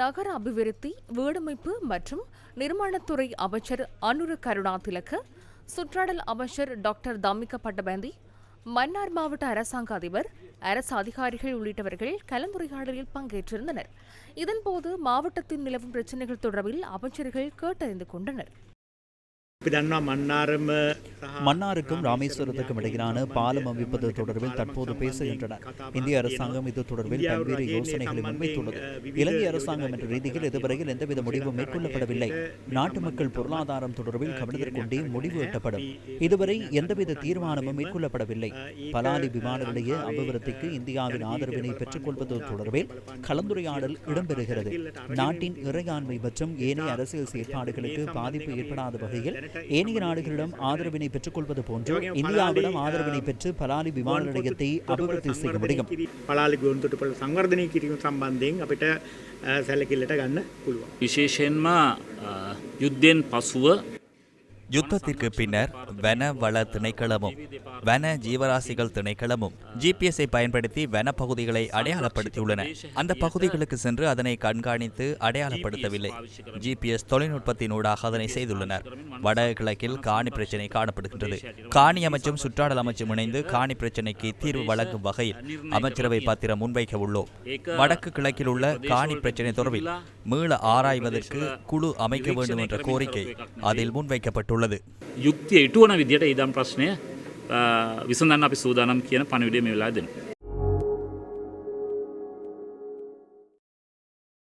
நகர அபிவிருத்தி வீடமைப்பு மற்றும் நிர்மாணத்துறை அமைச்சர் அனுர கருணா திலக்க சுற்றாடல் அமைச்சர் டாக்டர் தம்மிக பட்டபந்தி மன்னார் மாவட்ட அரசாங்க அதிபர் அரசு அதிகாரிகள் உள்ளிட்டவர்கள் கலந்துரையாடலில் பங்கேற்றிருந்தனர். இதன்போது மாவட்டத்தில் நிலவும் பிரச்சினைகள் தொடர்பில் அமைச்சர்கள் கேட்டறிந்து கொண்டனர். மன்னாருக்கும் ராமேஸ்வரத்துக்கும் இடையிலான பாலம் அமைப்பது தொடர்பில் தற்போது பேசுகின்றனர் இந்திய அரசாங்கம் இது தொடர்பில் பல்வேறு யோசனைகளை முன்வைத்துள்ளது இலங்கை அரசாங்கம் என்ற ரீதியில் இதுவரையில் எந்தவித முடிவும் மேற்கொள்ளப்படவில்லை. நாட்டு மக்கள் பொருளாதாரம் தொடர்பில் கவனத்திற்கொண்டே முடிவு எட்டப்படும். இதுவரை எந்தவித தீர்மானமும் மேற்கொள்ளப்படவில்லை. பலாலி விமான நிலைய அபிவிருத்திக்கு இந்தியாவின் ஆதரவினை பெற்றுக்கொள்வது தொடர்பில் கலந்துரையாடல் இடம்பெறுகிறது. நாட்டின் இறையாண்மை மற்றும் ஏனைய அரசியல் செயற்பாடுகளுக்கு பாதிப்பு ஏற்படாத வகையில் ஏனைய நாடுகளிடம் ஆதரவினை பெற்றுக்கொள்வது போன்று இந்தியாவிடம் ஆதரவினை பெற்று பலாலி விமான நிலையத்தை அபிவிருத்தி செய்ய முடியும் පලාලි ගොන්තොටපල සංවර්ධනය කිරීම සම්බන්ධයෙන් අපිට අ, සැලකිල්ලට ගන්න පුළුවන්. විශේෂයෙන්ම අ, යුද්ධයෙන් පසුව யுத்தத்திற்கு பின்னர் வன வள திணைக்களமும் வன ஜீவராசிகள் திணைக்களமும் ஜிபிஎஸ்ஐ பயன்படுத்தி வன பகுதிகளை அடையாளப்படுத்தியுள்ளன. அந்த பகுதிகளுக்கு சென்று அதனை கண்காணித்து அடையாளப்படுத்தவில்லை. ஜிபிஎஸ் தொழில்நுட்பத்தினூடாக அதனை செய்துள்ளனர். வடகிழக்கில் காணி பிரச்சினை காணப்படுகின்றது. காணி அமைச்சும் சுற்றாடல் அமைச்சும் இணைந்து காணி பிரச்சினைக்கு தீர்வு வழங்கும் வகையில் அமைச்சரவை பத்திரம் முன்வைக்க உள்ளோம். வடக்கு கிழக்கில் உள்ள காணி பிரச்சினை தொடர்பில் மீள ஆராய்வதற்கு குழு அமைக்க வேண்டும் என்ற கோரிக்கை அதில் முன்வைக்கப்பட்டுள்ளது. යුක්තිය ඉටුවන විදියට ඉදම් ප්‍රශ්නය අ, විසඳන්න අපි සූදානම් කියන පණවිඩිය මේ වෙලා දෙන්න.